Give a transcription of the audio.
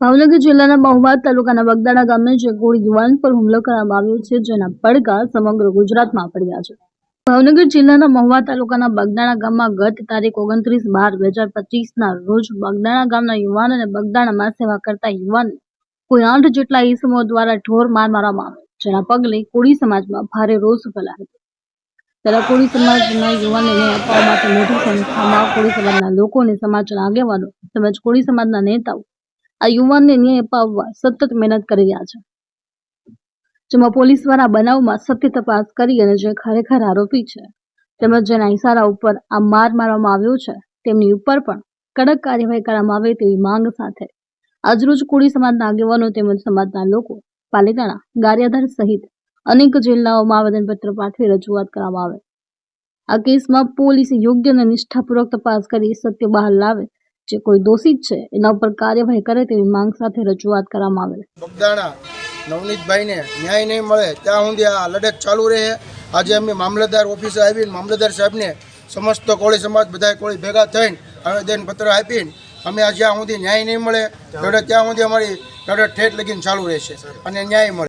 ભાવનગર જિલ્લાના મહુવા તાલુકાના બગદાણા ગામે જે ગોળ યુવાન પર હુમલો કરવામાં આવ્યો છે, જેના પડઘા સમગ્ર ગુજરાતમાં પડ્યા છે. ભાવનગર જિલ્લાના મહુવા તાલુકાના બગદાણા ગામમાં ગત તારીખ ઓગણત્રીસ બાર બે હજાર પચીસના રોજ બગદાણા ગામના યુવાન અને બગદાણામાં સેવા કરતા યુવાન કોઈ આઠ જેટલા ઈસમો દ્વારા ઢોર માર મારવામાં આવ્યો, જેના પગલે કોળી સમાજમાં ભારે રોષ ફેલાયો હતો. ત્યારે કોળી સમાજના યુવાનોને અપાવવા માટે મોટી સંખ્યામાં કોળી સમાજના લોકો સમાજના આગેવાનો તેમજ કોળી સમાજના નેતાઓ આ યુવાનને ન્યાય અપાવવા સતત મહેનત કરી રહ્યા છે. જેમાં પોલીસ દ્વારા બનાવમાં સત્ય તપાસ કરી અને જે ખરેખર આરોપી છે, તેમજ જેના ઇશારા ઉપર આ માર મારવામાં આવ્યો છે, તેમની ઉપર પણ કડક કાર્યવાહી કરવામાં આવે તેવી માંગ સાથે આજરોજ કોળી સમાજના આગેવાનો તેમજ સમાજના લોકો પાલિતાણા, ગારિયાધાર સહિત અનેક જિલ્લાઓમાં આવેદનપત્ર પાઠવી રજૂઆત કરવામાં આવે. આ કેસમાં પોલીસ યોગ્ય અને નિષ્ઠાપૂર્વક તપાસ કરી સત્ય બહાર લાવે જે કોઈ દોષિત છે, એના ઉપર કાર્યવાહી કરે તેવી માંગ સાથે રજૂઆત કરવામાં આવેલ. બગદાણા, નવનીતભાઈને ન્યાય નહીં મળે, ત્યાં સુધી આ લડત ચાલુ રહે. આજે અમે મામલતદાર ઓફિસે આવીને મામલતદાર સાહેબને સમસ્ત કોળી સમાજ બધા કોળી ભેગા થઈને આવેદનપત્ર આપીને અમે આ સુધી ન્યાય નહીં મળે, લડત ત્યાં સુધી અમારી લડત ઠેઠ લગીને ચાલુ રહેશે અને ન્યાય મળે.